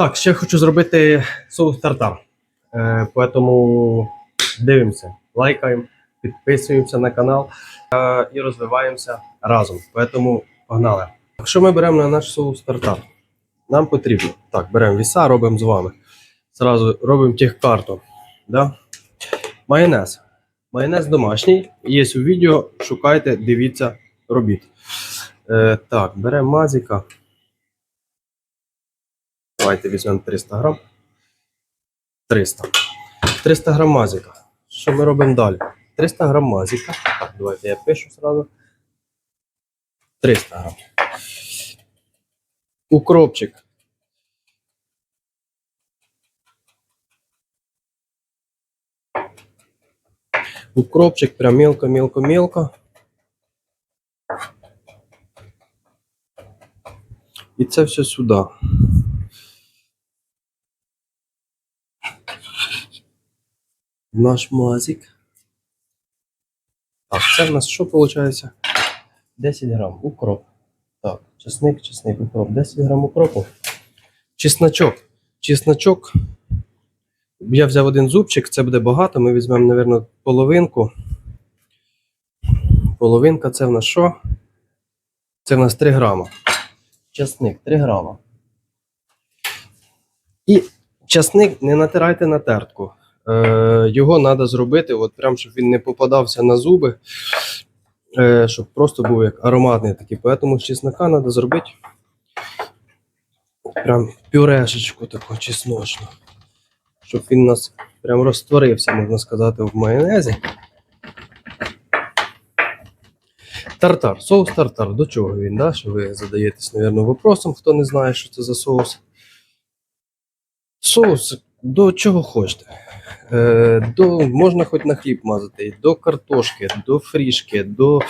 Так, ще хочу зробити соус тартар. Е, поэтому дивимося, лайкаємо, підписуємося на канал е, і розвиваємося разом. Поэтому погнали. Що ми беремо на наш соус тартар? Нам потрібно. Так, беремо віса, робимо з вами. Зразу робимо техкарту. Да? Майонез. Майонез домашній. Є у відео. Шукайте, дивіться, робіть. Е, так, беремо мазіка. Давайте візьмемо 300 грам. 300. 300 грам мазіка. Що ми робимо далі? 300 грам мазіка. Так, давайте я пишу сразу. 300 грам. Укропчик. Укропчик прям мелко, мелко, мелко. І це все сюди. Наш мазик. Так, це в нас що виходить? 10 грам укроп. Так, чесник, чесник, укроп. 10 грам укропу. Чесночок. Чесночок. Я взяв один зубчик, це буде багато. Ми візьмемо, мабуть, половинку. Половинка це в нас що? Це в нас 3 грама. Часник 3 грама. І часник не натирайте на тертку. Е, його треба зробити, от прям, щоб він не попадався на зуби, е, щоб просто був як ароматний такий. Поэтому з чеснока треба зробити прям пюрешечку таку чесночну. Щоб він у нас прям розтворився, можна сказати, в майонезі. Тартар, соус тартар. До чого він? Да? Що ви задаєтесь, мабуть, вопросом, хто не знає, що це за соус. Соус до чого хочете. Е, до, можна хоч на хліб мазати, до картошки, до фрішки, до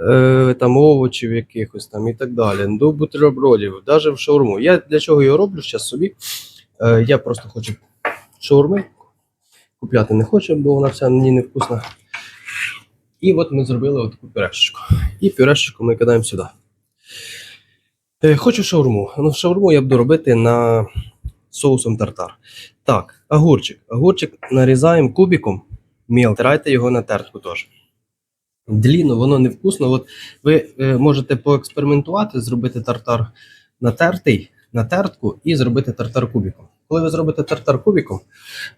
е, там, овочів якихось там і так далі, до бутербродів, навіть в шаурму. Я для чого його роблю зараз собі. Е, я просто хочу шаурми. Купляти не хочу, бо вона вся мені невкусна. І от ми зробили таку пюрешечку. І пюрешечку ми кидаємо сюди. Е, хочу шаурму. Ну, шаурму я буду робити на соусом тартар. Так, огурчик. Огурчик нарізаємо кубиком, міл, тирайте його на тертку теж. Длінно, воно невкусно. От ви е, можете поекспериментувати, зробити тартар натертий, на тертку і зробити тартар кубиком. Коли ви зробите тартар кубиком,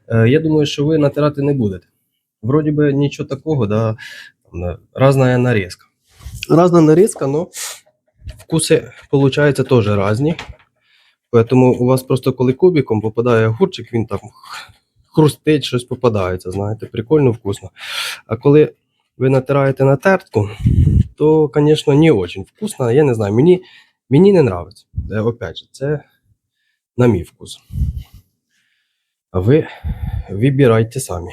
е, я думаю, що ви натирати не будете. Вроді би нічого такого, да, там, е, нарізка. Разна нарізка, але вкуси, виходить, теж різні. Тому у вас просто коли кубиком попадає огурчик, він там хрустить, щось попадається, знаєте, прикольно, вкусно. А коли ви натираєте на тертку, то, звісно, не дуже вкусно. Я не знаю, мені, мені не. Е, Опять же, це на мій вкус. А ви вибирайте самі.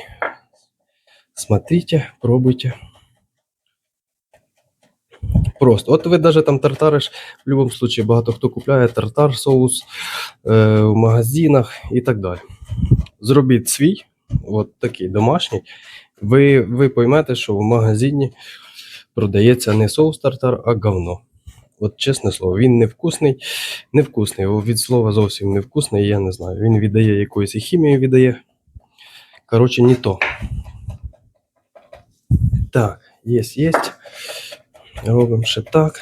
Смотрите, пробуйте. Просто. От ви навіть там тартариш, в будь-якому випадку багато хто купляє тартар, соус е, в магазинах і так далі. Зробіть свій, от такий домашній. Ви, ви поймете, що в магазині продається не соус тартар, а говно. От чесне слово, він невкусний, невкусний. Від слова зовсім невкусний, я не знаю. Він віддає якоюсь і віддає. Коротше, не то. Так, є, є. Робимо ще так.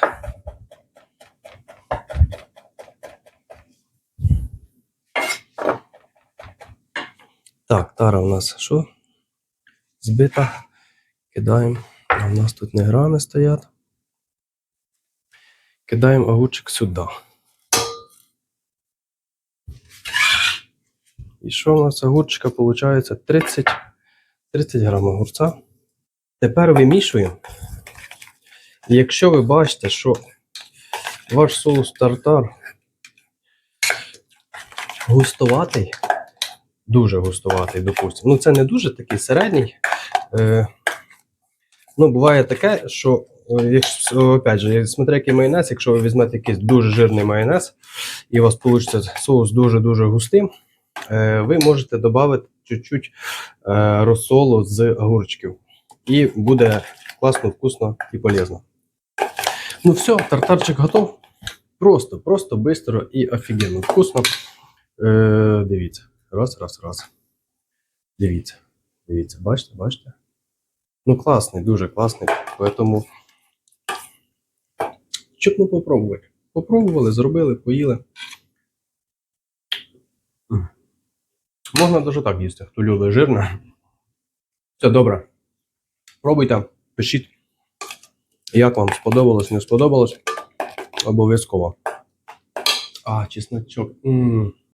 Так, тара у нас що? Збита. Кидаємо. У нас тут не грами стоять. Кидаємо огурчик сюди. І що у нас огурчика виходить? 30, 30 грам огурця. Тепер вимішуємо. Якщо ви бачите, що ваш соус тартар густоватий, дуже густоватий, допустимо. Ну, це не дуже такий середній. Е, ну, буває таке, що, е, якщо, опять же, смотря який майонез, якщо ви візьмете якийсь дуже жирний майонез, і у вас вийде соус дуже-дуже густим, е, ви можете додати чуть-чуть е, розсолу з огурчиків. І буде класно, вкусно і полезно. Ну все, тартарчик готов. Просто, просто, быстро і офігенно вкусно. Е, дивіться. Раз, раз, раз. Дивіться. Дивіться, бачите, бачите? Ну, класний, дуже класний. Поэтому. Щоб не попробувати. Попробували, зробили, поїли. Можна даже так їсти, хто любить жирне. Все добре. Пробуйте, пишіть, як вам сподобалось, не сподобалось. Обов'язково. А, чесночок. М.